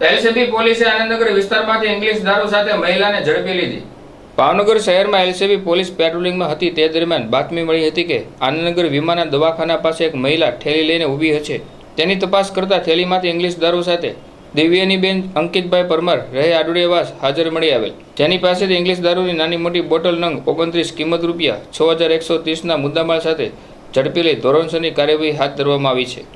LCB પોલીસે આનંદનગર વિસ્તારમાંથી English દારૂ સાથે મહિલાને ઝડપી લીધી. ભાવનગર શહેરમાં એલસીબી પોલીસ પેટ્રોલિંગમાં હતી. તે દરમિયાન બાતમી મળી હતી કે આનંદનગર વિમાના દવાખાના પાસે એક મહિલા ઠેલી લઈને ઊભી છે. તેની તપાસ કરતા થેલીમાંથી ઇંગ્લિશ દારૂ સાથે દિવ્યાનીબેન અંકિતભાઈ પરમાર રહે આડુડિયાવાસ હાજર મળી આવેલ. જેની પાસેથી ઇંગ્લિશ દારૂની નાની મોટી બોટલ નંગ ઓગણત્રીસ કિંમત રૂપિયા છ હજાર એકસો ત્રીસના મુદ્દામાળ સાથે ઝડપી લઈ ધોરણસરની કાર્યવાહી હાથ ધરવામાં આવી છે.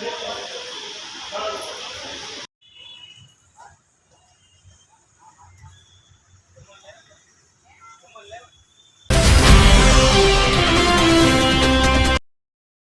Yeah.